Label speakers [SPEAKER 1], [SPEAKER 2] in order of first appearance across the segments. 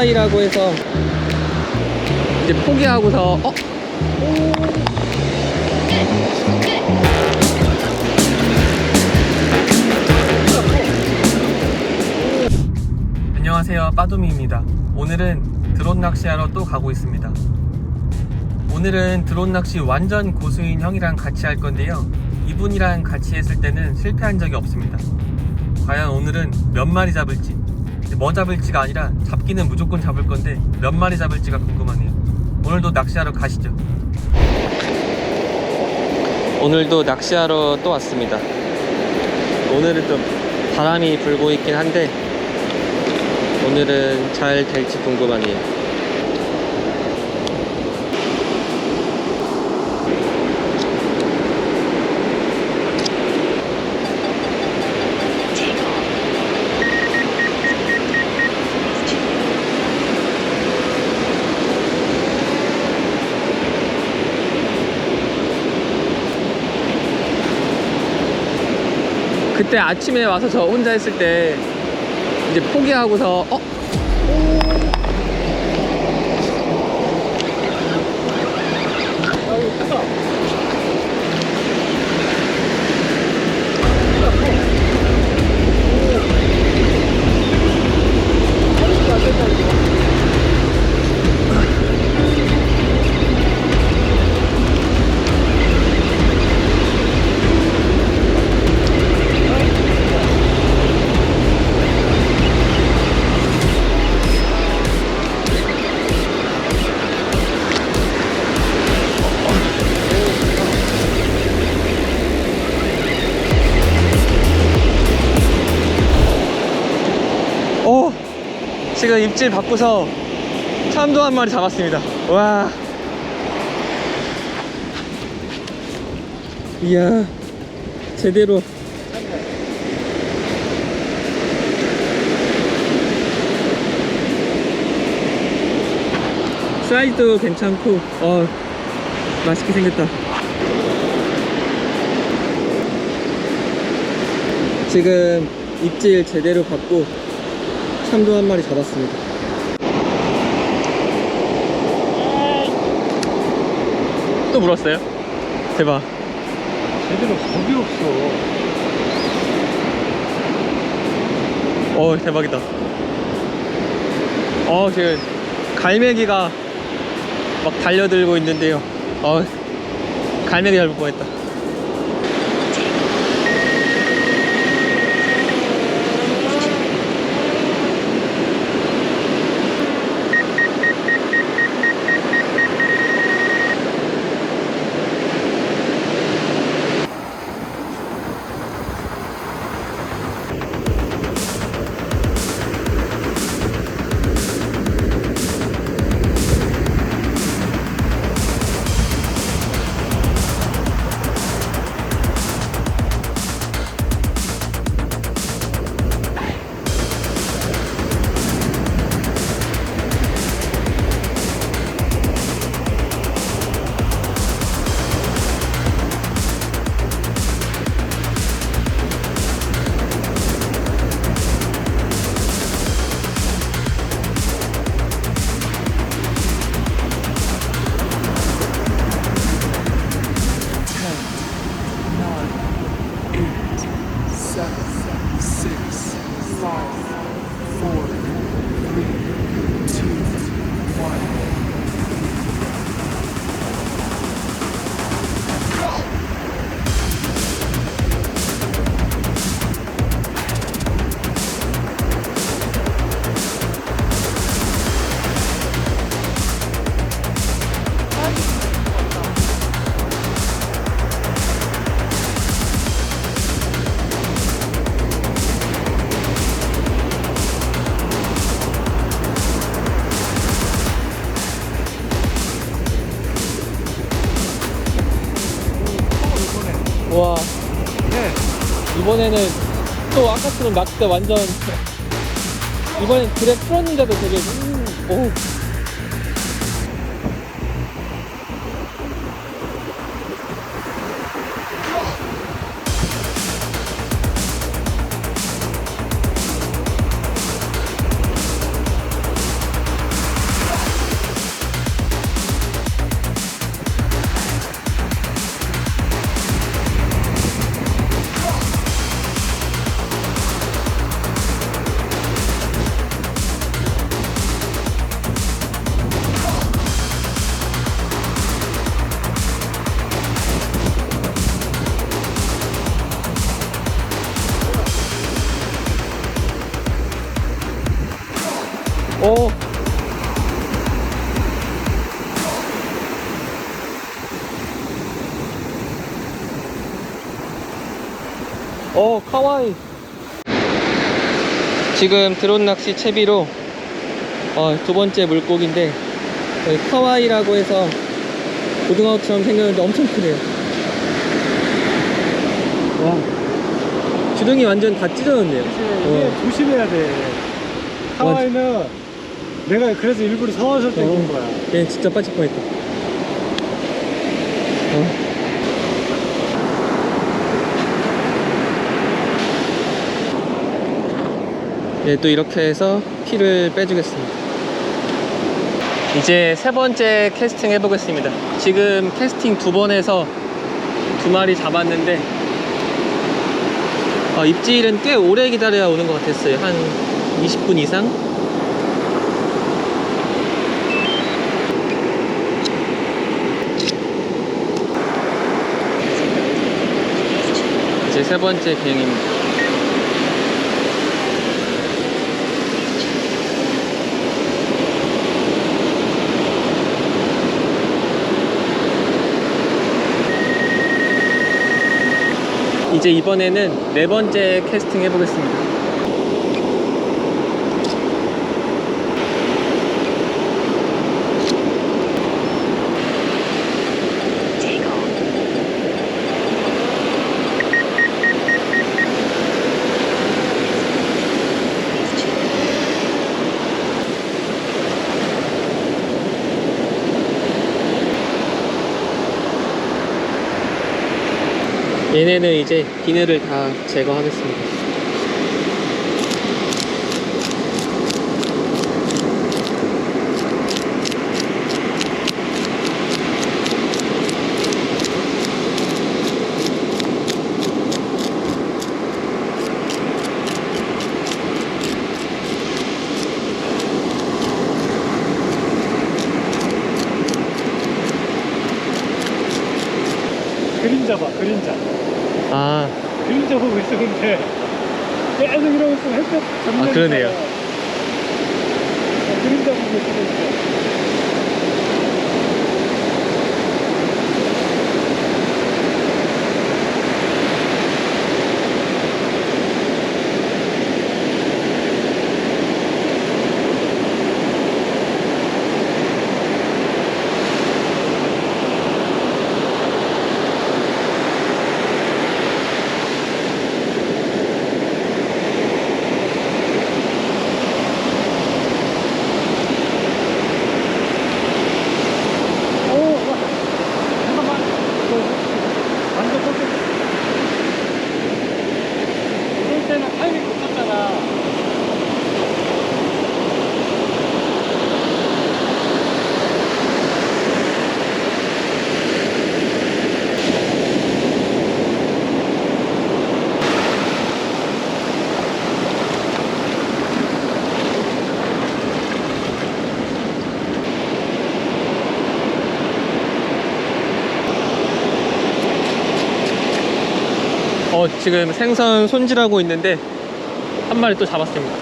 [SPEAKER 1] 사이라고 해서 이제 포기하고서 어? 안녕하세요. 빠두미입니다. 오늘은 드론 낚시하러 또 가고 있습니다. 오늘은 드론 낚시 완전 고수인 형이랑 같이 할 건데요. 이분이랑 같이 했을 때는 실패한 적이 없습니다. 과연 오늘은 몇 마리 잡을지 뭐 잡을지가 아니라 잡기는 무조건 잡을 건데 몇 마리 잡을지가 궁금하네요. 오늘도 낚시하러 가시죠. 오늘도 낚시하러 또 왔습니다. 오늘은 좀 바람이 불고 있긴 한데 오늘은 잘 될지 궁금하네요. 그때 아침에 와서 저 혼자 했을 때 이제 포기하고서 어? 오 지금 입질 바꾸서 참도 한 마리 잡았습니다. 와. 이야 제대로. 사이즈도 괜찮고 어 맛있게 생겼다. 지금 입질 제대로 받고 참도 한 마리 잡았습니다. 또 물었어요? 대박.
[SPEAKER 2] 제대로 겁이 없어.
[SPEAKER 1] 어 대박이다. 어 지금 갈매기가 막 달려들고 있는데요. 어 갈매기 잡을 뻔했다. 이번에는 또 아까처럼 낚싯대 완전 이번엔 그래 풀었는데도 되게 음, 오 오. 오, 카와이. 지금 드론 낚시 채비로 어, 두 번째 물고기인데 여기 카와이라고 해서 고등어처럼 생겼는데 엄청 크네요. 와. 주둥이 완전 다 찢어졌네요. 어.
[SPEAKER 2] 조심해야 돼. 하와이는 내가 그래서 일부러 서워서 떼고 온 거야.
[SPEAKER 1] 얘 진짜 빠질 뻔했다. 어. 예, 또 이렇게 해서 피를 빼주겠습니다. 이제 세 번째 캐스팅 해보겠습니다. 지금 캐스팅 두 번 해서 두 마리 잡았는데, 어, 입질은 꽤 오래 기다려야 오는 것 같았어요. 한 20분 이상? 이제 세 번째 비행입니다. 이제 이번에는 네 번째 캐스팅 해보겠습니다. 얘네는 이제 비늘을 다 제거하겠습니다.
[SPEAKER 2] 그림자 봐, 그림자.
[SPEAKER 1] 아,
[SPEAKER 2] 그림자 보고 있었는데 계속 이러고 있으면 햇볕 잡는
[SPEAKER 1] 아, 그러네요.
[SPEAKER 2] 그림자 보고 있었는데 오, 와, 잠깐만. 이거 완전 꺾여. 이럴 때는 타이밍 놓쳤잖아.
[SPEAKER 1] 어, 지금 생선 손질하고 있는데 한 마리 또 잡았습니다.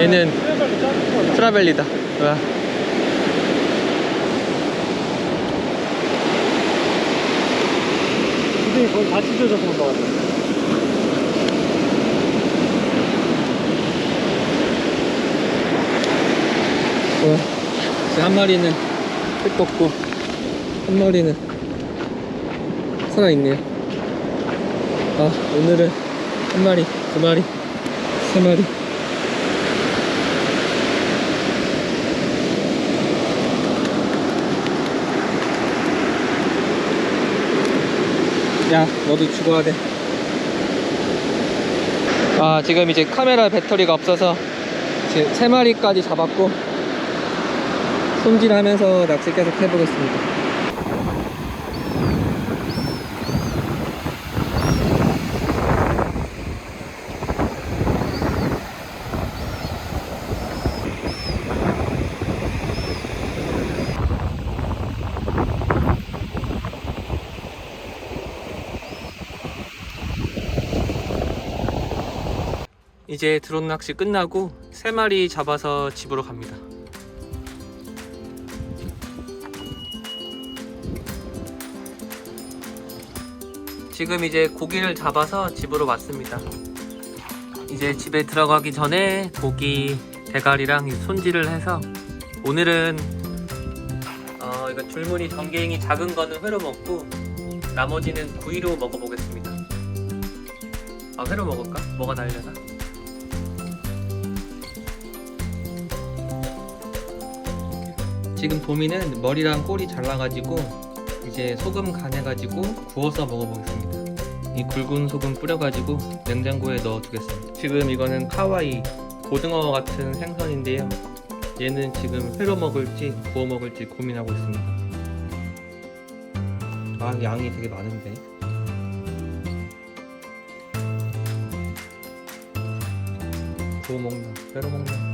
[SPEAKER 1] 얘는. 트라벨리다. 와.
[SPEAKER 2] 근데 거의 다 찢어져서 온것 같아.
[SPEAKER 1] 와. 지금 한 마리는 끝 꺾고 한 마리는 살아있네요. 아, 오늘은 한 마리, 두 마리, 세 마리. 야, 너도 죽어야 돼. 아, 지금 이제 카메라 배터리가 없어서 지금 세 마리까지 잡았고 손질하면서 낚시 계속 해보겠습니다. 이제 드론 낚시 끝나고 세마리 잡아서 집으로 갑니다 지금 이제 고기를 잡아서 집으로 왔습니다. 이제 집에 들어가기 전에 고기 대가리랑 이 손질을 해서 오늘은 어, 이거 줄무늬 전갱이 작은 거는 회로 먹고 나머지는 구이로 먹어보겠습니다. 아 회로 먹을까? 뭐가 날려나? 지금 도미는 머리랑 꼬리 잘라가지고 이제 소금 간해가지고 구워서 먹어보겠습니다. 이 굵은 소금 뿌려가지고 냉장고에 넣어두겠습니다. 지금 이거는 카와이 고등어 같은 생선인데요. 얘는 지금 회로 먹을지 구워 먹을지 고민하고 있습니다. 아 양이 되게 많은데. 구워 먹나 회로 먹나.